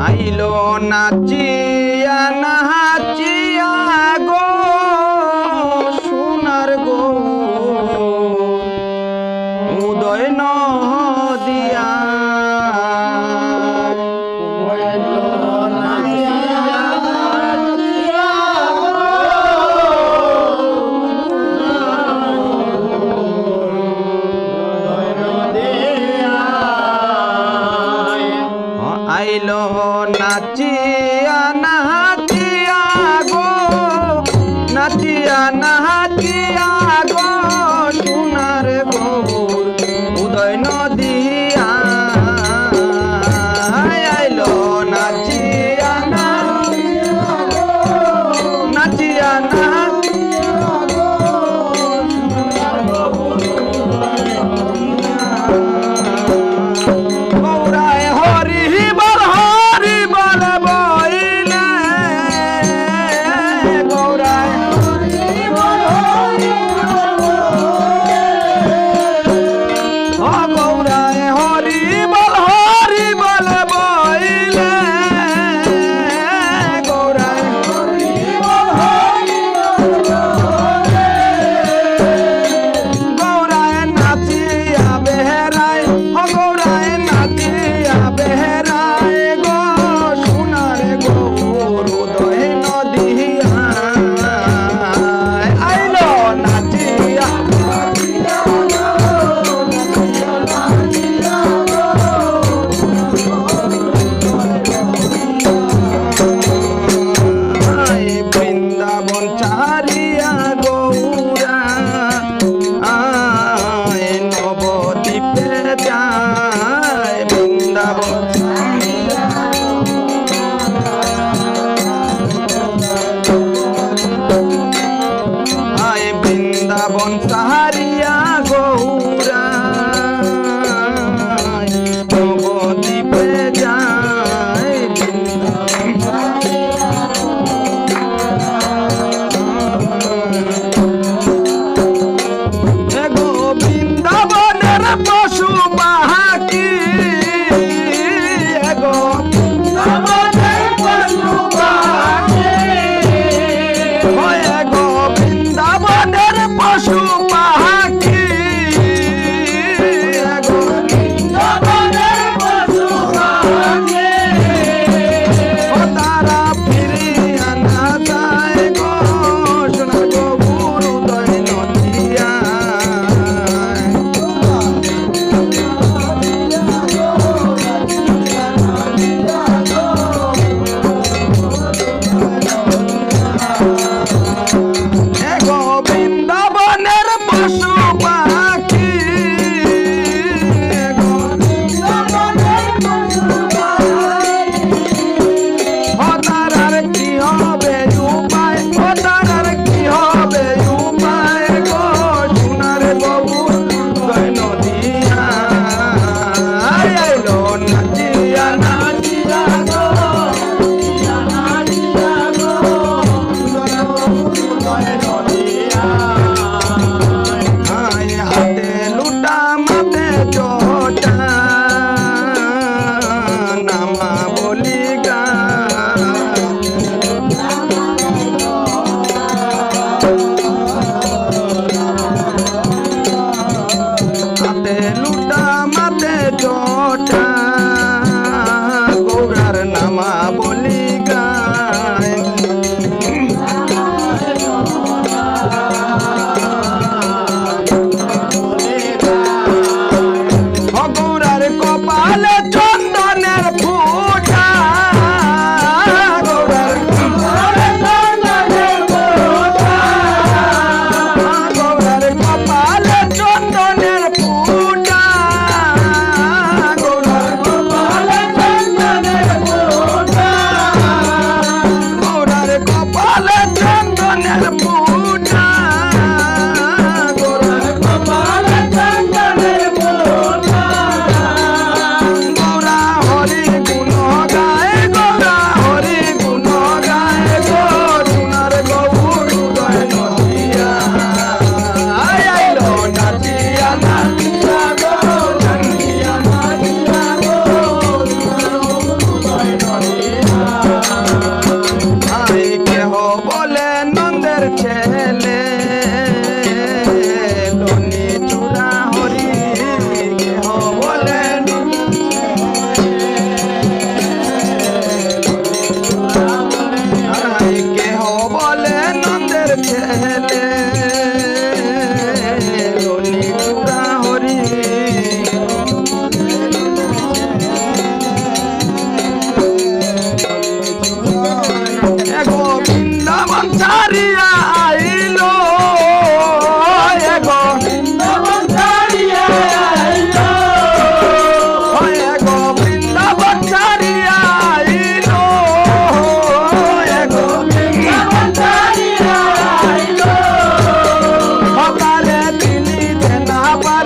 আইলো নাচিয়া নাচিয়া আইলো নাচিয়া নাচিয়া গো নাচিয়া গো বৃন্দাবন সাহারিয়া গৌ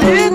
It